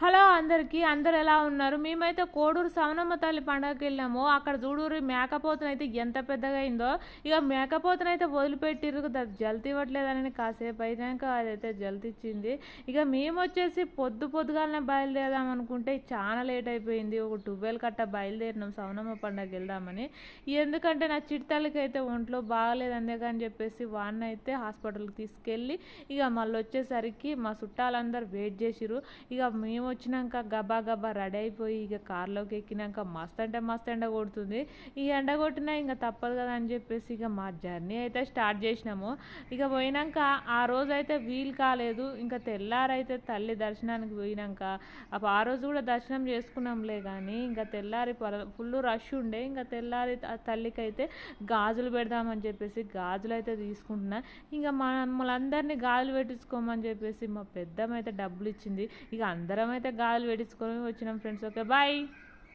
Hello అందరికీ అందరు ఎలా ఉన్నారు? మేమైతే కోడూరు సవనమ్మ తల్లి పండగకి వెళ్ళాము. అక్కడ చూడూరు మేకపోతనైతే ఎంత పెద్దగా అయిందో. ఇక మేకపోతనైతే వదిలిపెట్టిర్రు అది జల్తి ఇవ్వట్లేదని కాసేపు అయినాక అదైతే జల్తి ఇచ్చింది ఇక మేము వచ్చేసి పొద్దు పొద్దుగాలనే బయలుదేరదాం అనుకుంటే చాలా లేట్ అయిపోయింది. ఒక ట్వెల్వ్ కట్ట బయలుదేరినాం సవనమ్మ పండగకి వెళ్దామని. ఎందుకంటే నా చిట్తల్లికి అయితే ఒంట్లో బాగలేదు అందుకని చెప్పేసి వాడిని అయితే హాస్పిటల్కి తీసుకెళ్ళి ఇక మళ్ళీ వచ్చేసరికి మా చుట్టాలందరూ వెయిట్ చేసిరు ఇక మేము వచ్చినాక గబా గబా రెడీ అయిపోయి ఇక కార్లోకి ఎక్కినాక మస్తు అంటే మస్తు ఎండ కొడుతుంది. ఈ ఎండ కొట్టినా ఇంకా తప్పదు కదా అని చెప్పేసి ఇక మా జర్నీ అయితే స్టార్ట్ చేసినాము. ఇక పోయినాక ఆ రోజు అయితే వీలు కాలేదు. ఇంకా తెల్లారైతే తల్లి దర్శనానికి పోయినాక అప్పుడు ఆ రోజు కూడా దర్శనం చేసుకున్నాంలే కానీ ఇంకా తెల్లారి ఫుల్ రష్ ఉండే. ఇంకా తెల్లారి తల్లికి అయితే గాజులు పెడదామని చెప్పేసి గాజులు అయితే తీసుకుంటున్నా. ఇంకా మమ్మల్ని అందరినీ గాజులు పెట్టించుకోమని చెప్పేసి మా పెద్దమ్మ అయితే డబ్బులు ఇచ్చింది. ఇక అందరం మేమైతే గాజులు పెట్టించుకొని వచ్చినాం ఫ్రెండ్స్. Okay bye.